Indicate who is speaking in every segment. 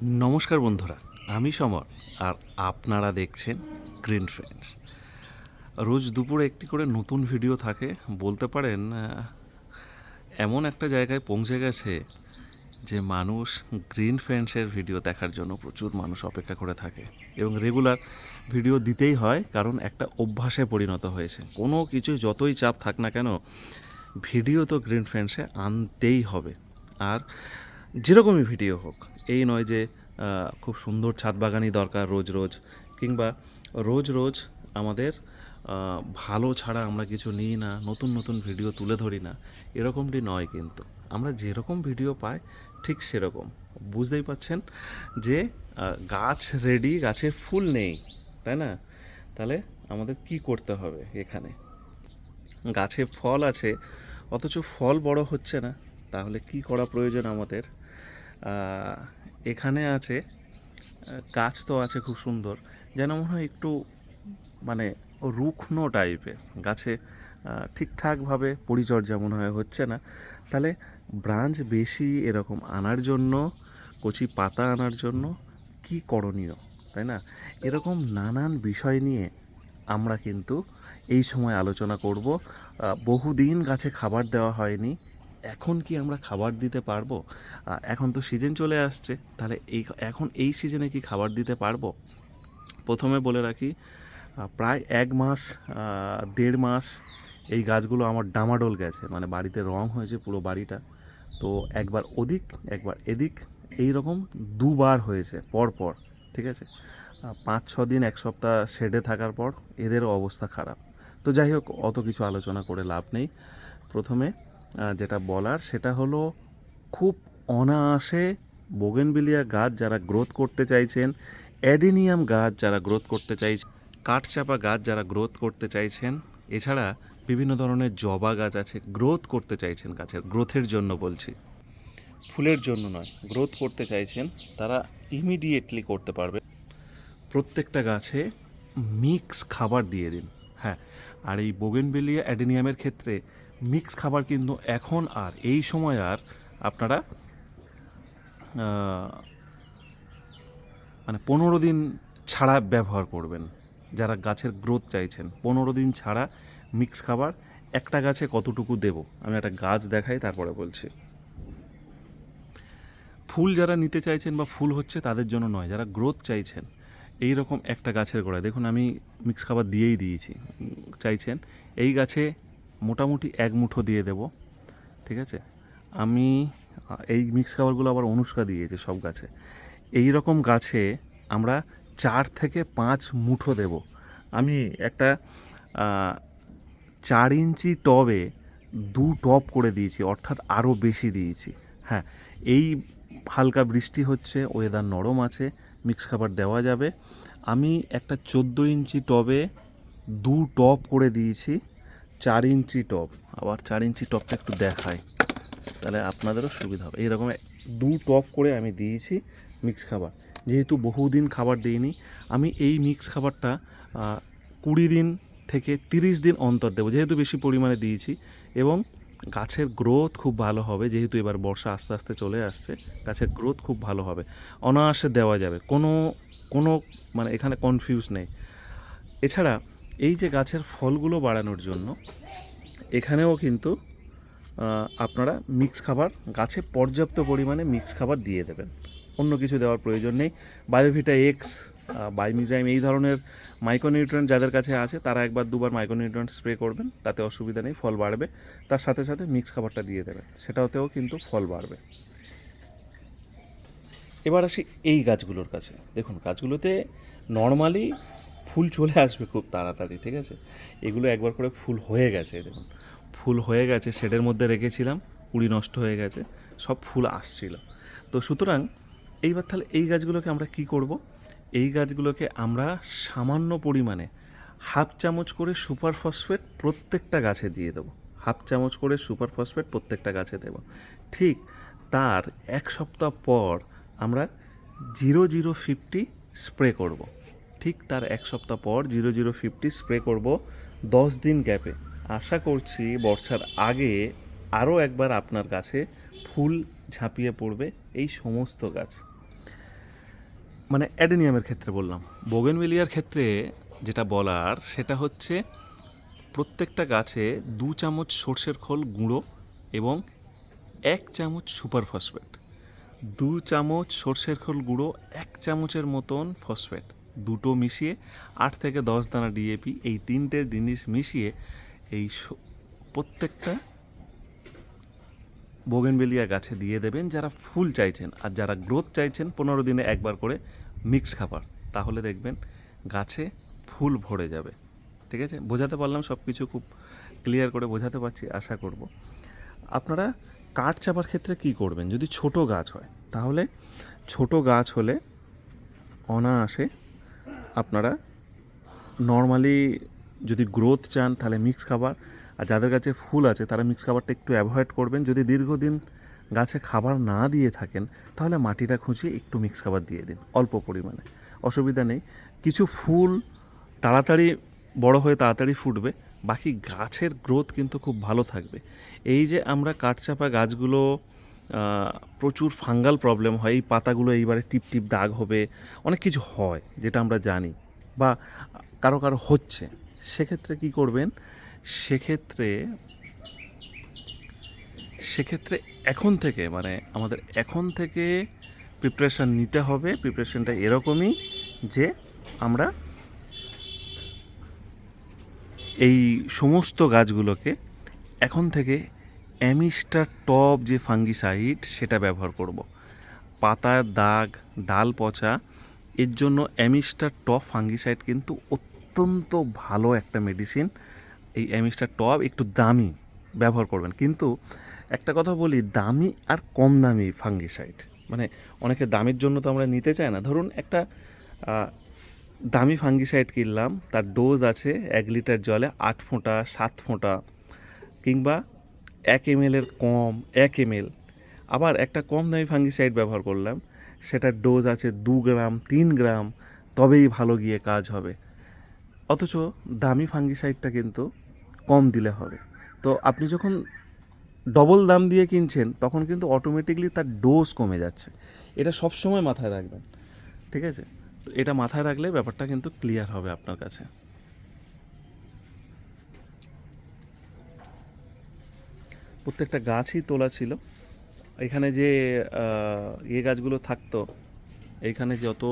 Speaker 1: নমস্কার বন্ধুরা, আমি সমর, আর আপনারা দেখছেন গ্রিন ফ্রেন্ডস রোজ দুপুরে একটি করে নতুন ভিডিও থাকে, বলতে পারেন এমন একটা জায়গায় পৌঁছে গেছে যে মানুষ গ্রিন ফ্রেন্ডসের ভিডিও দেখার জন্য প্রচুর মানুষ অপেক্ষা করে থাকে। এবং রেগুলার ভিডিও দিতেই হয়, কারণ একটা অভ্যাসে পরিণত হয়েছে। কোনো কিছু যতই চাপ থাক না কেন, ভিডিও তো গ্রিন ফ্রেন্ডসে আনতেই হবে। আর যেরকমই ভিডিও হোক, এই নয় যে খুব সুন্দর ছাদ বাগানই দরকার রোজ রোজ, কিংবা রোজ রোজ আমাদের ভালো ছাড়া আমরা কিছু নিই না, নতুন নতুন ভিডিও তুলে ধরি না, এরকমটি নয় কিন্তু। আমরা যেরকম ভিডিও পাই, ঠিক সেরকম। বুঝতেই পাচ্ছেন যে গাছ রেডি গাছে ফুল নেই, তাই না? তাহলে আমাদের কি করতে হবে এখানে? গাছে ফল আছে, অথচ ফল বড় হচ্ছে না, তাহলে কি করা প্রয়োজন আমাদের? এখানে আছে গাছ তো আছে খুব সুন্দর, যেন মনে হয় একটু মানে রুগ্ন টাইপের গাছে ঠিকঠাকভাবে পরিচর্যা মনে হয় হচ্ছে না। তাহলে ব্রাঞ্চ বেশি এরকম আনার জন্য, কচি পাতা আনার জন্য কি করণীয়, তাই না? এরকম নানান বিষয় নিয়ে আমরা কিন্তু এই সময় আলোচনা করব। বহুদিন গাছে খাবার দেওয়া হয়নি এখন কি আমরা খাবার দিতে পারব? এখন তো সিজন চলে আসছে, তাহলে এই এখন এই সিজনে কি খাবার দিতে পারব? প্রথমে বলে রাখি প্রায় এক মাস দেড় মাস এই গাছগুলো আমার ডামাডোল গেছে মানে বাড়িতে রং হয়েছে পুরো বাড়িটা। তো একবার ওদিক, একবার এদিক এই রকম দুবার হয়েছে, পর পর, ঠিক আছে? পাঁচ, ছ দিন, এক সপ্তাহ শেডে থাকার পর এদেরও অবস্থা খারাপ। তো যাই হোক, অত কিছু আলোচনা করে লাভ নেই। প্রথমে যেটা বলার, সেটা হলো খুব অনায়াসে বোগেনবিলিয়া গাছ যারা গ্রোথ করতে চাইছেন অ্যাডিনিয়াম গাছ যারা গ্রোথ করতে চাইছেন, কাঠচাপা গাছ যারা গ্রোথ করতে চাইছেন, এছাড়া বিভিন্ন ধরনের জবা গাছ আছে গ্রোথ করতে চাইছেন গাছের গ্রোথের জন্য বলছি। ফুলের জন্য নয় গ্রোথ করতে চাইছেন, তারা ইমিডিয়েটলি করতে পারবে। প্রত্যেকটা গাছে মিক্স খাবার দিয়ে দিন হ্যাঁ। আর এই বোগেনবেলিয়া অ্যাডেনিয়ামের ক্ষেত্রে মিক্স খাবার কিন্তু এখন আর এই সময় আর আপনারা মানে পনেরো দিন ছাড়া ব্যবহার করবেন। যারা গাছের গ্রোথ চাইছেন, পনেরো দিন ছাড়া মিক্স খাবার, একটা গাছে কতটুকু দেব? আমি একটা গাছ দেখাই, তারপরে বলছি। ফুল যারা নিতে চাইছেন বা ফুল হচ্ছে তাদের জন্য নয়, যারা গ্রোথ চাইছেন, এই রকম একটা গাছের গোড়ায়। দেখুন, আমি মিক্স খাবার দিয়েই দিয়েছি। চাইছেন, এই গাছে মোটামুটি এক মুঠো দিয়ে দেব, ঠিক আছে? আমি এই মিক্স খাবারগুলো আবার অনুষ্কা দিয়েছে সব গাছে। এই রকম গাছে আমরা চার থেকে পাঁচ মুঠো দেব। আমি একটা চার ইঞ্চি টবে দু টব করে দিয়েছি, অর্থাৎ আরও বেশি দিয়েছি। হ্যাঁ এই হালকা বৃষ্টি হচ্ছে ওয়েদার নরম আছে মিক্স খাবার দেওয়া যাবে। আমি একটা চোদ্দ ইঞ্চি টবে দু টব করে দিয়েছি চার ইঞ্চি টব আবার চার ইঞ্চি টবটা একটু দেখাই। তাহলে আপনাদেরও সুবিধা হবে। এইরকম দু টপ করে আমি দিয়েছি মিক্স খাবার। যেহেতু বহুদিন খাবার দিইনি, আমি এই মিক্স খাবারটা কুড়ি দিন থেকে তিরিশ দিন অন্তর দেবো, যেহেতু বেশি পরিমাণে দিয়েছি। এবং গাছের গ্রোথ খুব ভালো হবে, যেহেতু এবার বর্ষা আস্তে আস্তে চলে আসছে, গাছের গ্রোথ খুব ভালো হবে। অনায়াসে দেওয়া যাবে। কোনো কোনো মানে এখানে কনফিউজ নেই। এছাড়া এই যে গাছের ফলগুলো বাড়ানোর জন্য, এখানেও কিন্তু আপনারা মিক্স খাবার, গাছে পর্যাপ্ত পরিমাণে মিক্স খাবার দিয়ে দেবেন। অন্য কিছু দেওয়ার প্রয়োজন নেই। বায়োভিটা এক্স বাইমিজাইম এই ধরনের মাইক্রোনিউট্রিয়েন্ট যাদের কাছে আছে, তারা একবার দুবার মাইক্রোনিউট্রিয়েন্ট স্প্রে করবেন, তাতে অসুবিধা নেই, ফল বাড়বে। তার সাথে সাথে মিক্স খাবারটা দিয়ে দেবেন, সেটাতেও কিন্তু ফল বাড়বে। এবার আসি এই গাছগুলোর কাছে। দেখুন, গাছগুলোতে নর্মালি ফুল চলে আসবে খুব তাড়াতাড়ি, ঠিক আছে? এগুলো একবার করে ফুল হয়ে গেছে দেখুন। ফুল হয়ে গেছে, শেডের মধ্যে রেখেছিলাম, কুড়ি নষ্ট হয়ে গেছে, সব ফুল আসছিল। তো সুতরাং এইবার তাহলে এই গাছগুলোকে আমরা কি করব? এই গাছগুলোকে আমরা সামান্য পরিমাণে হাফ চামচ করে সুপার ফসফেট প্রত্যেকটা গাছে দিয়ে দেবো। হাফ চামচ করে সুপার ফসফেট প্রত্যেকটা গাছে দেবো। ঠিক তার এক সপ্তাহ পর আমরা জিরো জিরো ফিফটি স্প্রে করব। ঠিক তার এক সপ্তাহ পর জিরো জিরো ফিফটি স্প্রে করব দশ দিন গ্যাপে। আশা করছি বর্ষার আগে আরও একবার আপনার কাছে ফুল ঝাঁপিয়ে পড়বে এই সমস্ত গাছ। মানে অ্যাডেনিয়ামের ক্ষেত্রে বললাম। বোগেনভেলিয়ার ক্ষেত্রে যেটা বলার সেটা হচ্ছে প্রত্যেকটা গাছে দু চামচ সর্ষের খোল গুঁড়ো এবং এক চামচ সুপার ফসফেট। দু চামচ সর্ষের খোল গুঁড়ো, এক চামচের মতন ফসফেট। দুটো মিশিয়ে আট থেকে দশ দানা ডিএপি এই তিনটে জিনিস মিশিয়ে এই প্রত্যেকটা বোগেনবেলিয়া গাছে দিয়ে দেবেন যারা ফুল চাইছেন আর যারা গ্রোথ চাইছেন পনেরো দিনে একবার করে মিক্স খাবার। তাহলে দেখবেন গাছে ফুল ভরে যাবে। ঠিক আছে? বোঝাতে পারলাম সব কিছু খুব ক্লিয়ার করে বোঝাতে পারছি, আশা করব। আপনারা কাঠ চাপার ক্ষেত্রে কি করবেন? যদি ছোট গাছ হয়, তাহলে ছোট গাছ হলে অনায়াসে আপনারা নর্মালি যদি গ্রোথ চান, তাহলে মিক্স খাবার। আর যাদের কাছে ফুল আছে, তারা মিক্স খাবারটা একটু অ্যাভয়েড করবেন। যদি দীর্ঘদিন গাছে খাবার না দিয়ে থাকেন, তাহলে মাটিটা খুঁচিয়ে একটু মিক্স খাবার দিয়ে দিন, অল্প পরিমাণে। অসুবিধা নেই। কিছু ফুল তাড়াতাড়ি বড় হয়ে তাড়াতাড়ি ফুটবে, বাকি গাছের গ্রোথ কিন্তু খুব ভালো থাকবে। এই যে আমরা কাঠচাপা গাছগুলো প্রচুর ফাঙ্গাল প্রবলেম হয়। এই পাতাগুলো এইবারে টিপ টিপ দাগ হবে। অনেক কিছু হয়, যেটা আমরা জানি বা কারও কারও হচ্ছে। সেক্ষেত্রে কি করবেন? সেক্ষেত্রে সেক্ষেত্রে এখন থেকে মানে আমাদের এখন থেকে প্রিপারেশান নিতে হবে। প্রিপারেশানটা এরকমই যে আমরা এই সমস্ত গাছগুলোকে এখন থেকে অ্যামিস্টার টপ যে ফাঙ্গিসাইড, সেটা ব্যবহার করব। পাতার দাগ, ডাল পচা, এর জন্য অ্যামিস্টার টপ ফাঙ্গিসাইড কিন্তু অত্যন্ত ভালো একটা মেডিসিন। এই অ্যামিস্টার টপ একটু দামি ব্যবহার করবেন। কিন্তু একটা কথা বলি, দামি আর কম দামি ফাঙ্গিসাইড। মানে অনেকে দামের জন্য তো আমরা নিতে চাই না। ধরুন একটা দামি ফাঙ্গিসাইড কিনলাম, তার ডোজ আছে এক লিটার জলে আট ফোঁটা, সাত ফোঁটা, কিংবা এক এম কম, এক এম আবার একটা কম দামি ফাঙ্গিসাইড ব্যবহার করলাম, সেটার ডোজ আছে দু গ্রাম, তিন গ্রাম, তবেই ভালো গিয়ে কাজ হবে। অথচ দামি ফাঙ্গিসাইডটা কিন্তু কম দিলে হবে। তো আপনি যখন ডবল দাম দিয়ে কিনছেন, তখন কিন্তু অটোমেটিকলি তার ডোজ কমে যাচ্ছে। এটা সব সময় মাথায় রাখবেন, ঠিক আছে? এটা মাথায় রাখলে ব্যাপারটা কিন্তু ক্লিয়ার হবে আপনার কাছে। প্রত্যেকটা গাছই তোলা ছিল। এখানে যে ইয়ে গাছগুলো থাকতো এইখানে যত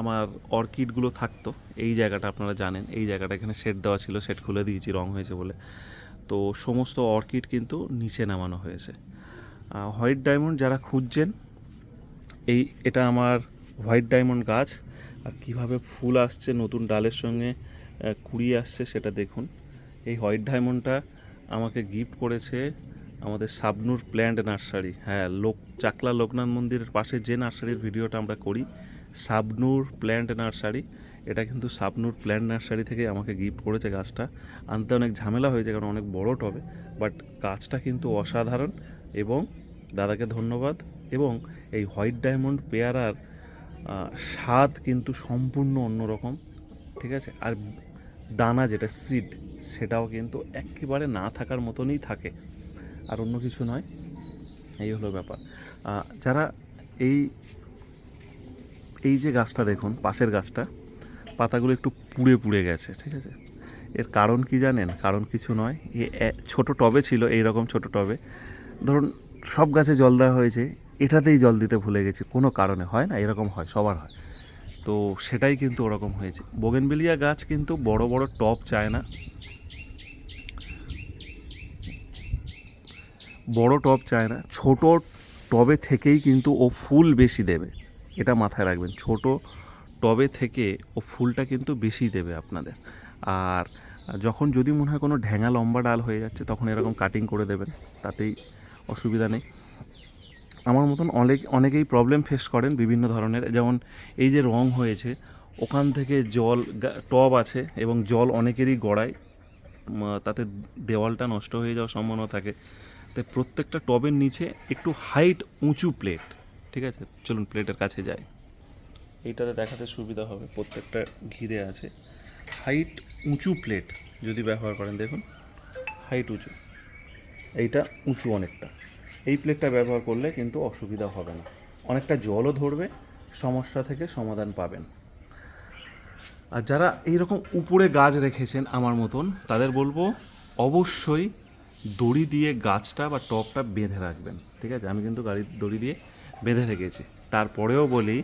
Speaker 1: আমার অর্কিডগুলো থাকতো এই জায়গাটা আপনারা জানেন এই জায়গাটা এখানে সেট দেওয়া ছিল সেট খুলে দিয়েছি রং হয়েছে বলে। তো সমস্ত অর্কিড কিন্তু নিচে নামানো হয়েছে। হোয়াইট ডায়মন্ড যারা খুঁজছেন এই এটা আমার হোয়াইট ডায়মন্ড গাছ। আর কীভাবে ফুল আসছে নতুন ডালের সঙ্গে আহ, কুড়ি আসছে সেটা দেখুন। এই হোয়াইট ডায়মন্ডটা আমাকে গিফট করেছে আমাদের সাবনুর প্ল্যান্ট নার্সারি। হ্যাঁ লোক, চাকলা লোকনাথ মন্দিরের পাশে যে নার্সারির ভিডিওটা আমরা করি সাবনুর প্ল্যান্ট নার্সারি, এটা কিন্তু সাবনুর প্ল্যান্ট নার্সারি থেকে আমাকে গিফট করেছে গাছটা। আনতে অনেক ঝামেলা হয়েছে কারণ অনেক বড় টবে, বাট গাছটা কিন্তু অসাধারণ এবং দাদাকে ধন্যবাদ এবং এই হোয়াইট ডায়মন্ড পেয়ারার স্বাদ কিন্তু সম্পূর্ণ অন্যরকম, ঠিক আছে? আর দানা যেটা সিড সেটাও কিন্তু একেবারে না থাকার মতনই থাকে। আর অন্য কিছু নয়, এই হলো ব্যাপার। যারা এই এই যে গাছটা দেখুন, পাশের গাছটা, পাতাগুলো একটু পুড়ে পুড়ে গেছে, ঠিক আছে? এর কারণ কি জানেন? কারণ কিছু নয়, এ ছোট টবে ছিল এই রকম ছোট টবে। ধরুন, সব গাছে জল দেওয়া হয়েছে, এটাতেই জল দিতে ভুলে গেছি, কোনো কারণে, হয় না? এরকম হয়, সবার হয়। তো সেটাই কিন্তু ওরকম হয়েছে। বোগেনবেলিয়া গাছ কিন্তু বড় বড় টব চায় না। বড় টব চায় না, ছোট টবে থেকেই কিন্তু ও ফুল বেশি দেবে। এটা মাথায় রাখবেন, ছোট টবে থেকে ও ফুলটা কিন্তু বেশি দেবে আপনাদের। আর যখন যদি মনে হয় কোনো ঢ্যাঙা লম্বা ডাল হয়ে যাচ্ছে, তখন এরকম কাটিং করে দেবেন, তাতেই অসুবিধা নেই। আমার মতন অনেক, অনেকেই প্রবলেম ফেস করেন বিভিন্ন ধরনের। যেমন এই যে রং হয়েছে, ওখান থেকে জল টব আছে এবং জল অনেকেরই গড়ায়। তাতে দেওয়ালটা নষ্ট হয়ে যাওয়ার সম্ভাবনা থাকে। তাই প্রত্যেকটা টবের নিচে একটু হাইট উঁচু প্লেট ঠিক আছে? চলুন প্লেটের কাছে যাই। এইটাতে দেখাতে সুবিধা হবে, প্রত্যেকটা ঘিরে আছে। হাইট উঁচু প্লেট যদি ব্যবহার করেন, দেখুন। হাইট উঁচু। এইটা উঁচু অনেকটা। এই প্লেটটা ব্যবহার করলে কিন্তু অসুবিধা হবে না। অনেকটা জলও ধরবে, সমস্যা থেকে সমাধান পাবেন। আর যারা এইরকম উপরে গাছ রেখেছেন আমার মতন, তাদের বলব অবশ্যই দড়ি দিয়ে গাছটা বা টপটা বেঁধে রাখবেন। ঠিক আছে? আমি কিন্তু গাড়ি দড়ি দিয়ে বেঁধে রেখেছি। তারপরেও বলি,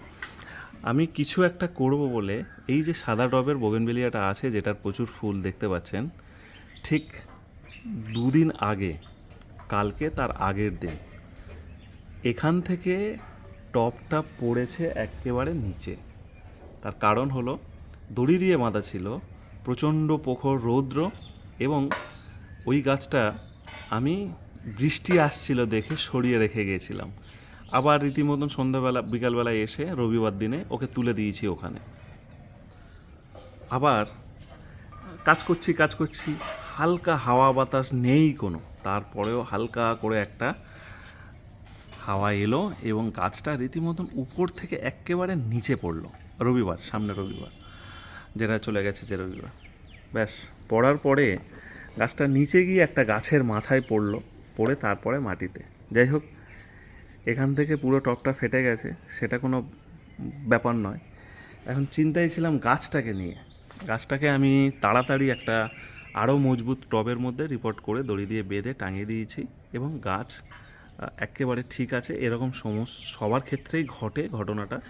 Speaker 1: আমি কিছু একটা করব বলে এই যে সাদা টবের বোগেনবেলিয়াটা আছে, যেটার প্রচুর ফুল দেখতে পাচ্ছেন, ঠিক দুদিন আগে কালকে তার আগের দিন। এখান থেকে টপটা পড়েছে একেবারে নিচে। তার কারণ হলো, দড়ি দিয়ে বাঁধা ছিল প্রচণ্ড প্রখর রৌদ্র এবং ওই গাছটা আমি বৃষ্টি আসছিল দেখে সরিয়ে রেখে গিয়েছিলাম। আবার রীতিমতন সন্ধ্যাবেলা, বিকালবেলায় এসে রবিবার দিনে ওকে তুলে দিয়েছি ওখানে। আবার কাজ করছি কাজ করছি, হালকা হাওয়া বাতাস নেই কোনো। তারপরেও হালকা করে একটা হাওয়া এলো এবং গাছটা রীতিমতন উপর থেকে একেবারে নিচে পড়ল। রবিবার, সামনে রবিবার। যেটা চলে গেছে যে রবিবার। ব্যাস, পড়ার পরে গাছটা নিচে গিয়ে একটা গাছের মাথায় পড়ল, পড়ে তারপরে মাটিতে। যাই হোক, এখান থেকে পুরো টপটা ফেটে গেছে, সেটা কোনো ব্যাপার নয়। এখন চিন্তায় ছিলাম গাছটাকে নিয়ে। গাছটাকে আমি তাড়াতাড়ি একটা আরও মজবুত টবের মধ্যে রিপোর্ট করে দড়ি দিয়ে বেঁধে টাঙিয়ে দিয়েছি এবং গাছ একেবারে ঠিক আছে। এরকম সমস্ত, সবার ক্ষেত্রেই ঘটে ঘটনাটা।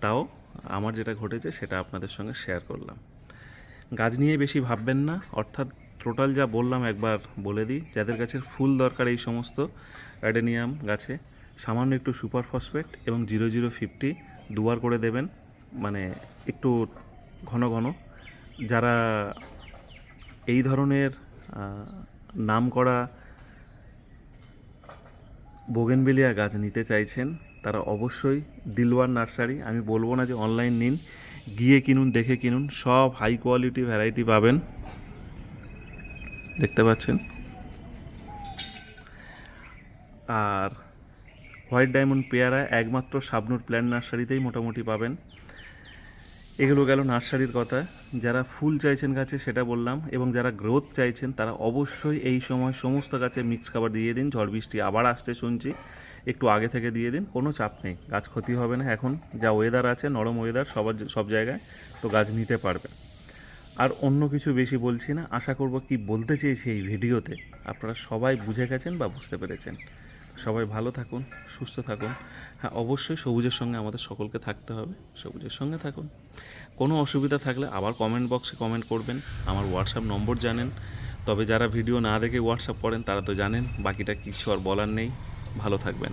Speaker 1: তাও আমার যেটা ঘটেছে সেটা আপনাদের সঙ্গে শেয়ার করলাম। গাছ নিয়ে বেশি ভাববেন না। অর্থাৎ টোটাল যা বললাম একবার বলে দিই, যাদের গাছের ফুল দরকার এই সমস্ত অ্যাডেনিয়াম গাছে, সামান্য একটু সুপার ফসফেট এবং জিরো জিরো ফিফটি দুবার করে দেবেন। মানে একটু ঘন ঘন। যারা এই ধরনের নাম করা বোগেনবেলিয়া গাছ নিতে চাইছেন, তারা অবশ্যই দিলওয়ার নার্সারি, আমি বলব না যে অনলাইন নিন, গিয়ে কিনুন, দেখে কিনুন, সব হাই কোয়ালিটি ভ্যারাইটি পাবেন। দেখতে পাচ্ছেন? আর হোয়াইট ডায়মন্ড পেয়ারা একমাত্র শাবনুর প্ল্যান্ট নার্সারিতেই মোটামুটি পাবেন। এগুলো গেল নার্সারির কথা। যারা ফুল চাইছেন গাছে, সেটা বললাম। এবং যারা গ্রোথ চাইছেন, তারা অবশ্যই এই সময় সমস্ত গাছে মিক্স খাবার দিয়ে দিন। ঝড় বৃষ্টি আবার আসতে শুনছি। একটু আগে থেকে দিয়ে দিন, কোনো চাপ নেই। গাছ ক্ষতি হবে না। এখন যা ওয়েদার আছে, নরম ওয়েদার সবার সব জায়গায়, তো গাছ নিতে পারবে। আর অন্য কিছু বেশি বলছি না। আশা করব কি বলতে চেয়েছি এই ভিডিওতে আপনারা সবাই বুঝে গেছেন বা বুঝতে পেরেছেন। সবাই ভালো থাকুন, সুস্থ থাকুন। হ্যাঁ অবশ্যই সবুজের সঙ্গে আমাদের সকলকে থাকতে হবে, সবুজের সঙ্গে থাকুন। কোনো অসুবিধা থাকলে আবার কমেন্ট বক্সে কমেন্ট করবেন, আমার হোয়াটসঅ্যাপ নম্বর জানেন। তবে যারা ভিডিও না দেখে হোয়াটসঅ্যাপ করেন, তারা তো জানেন, বাকিটা কিছু আর বলার নেই। ভালো থাকবেন।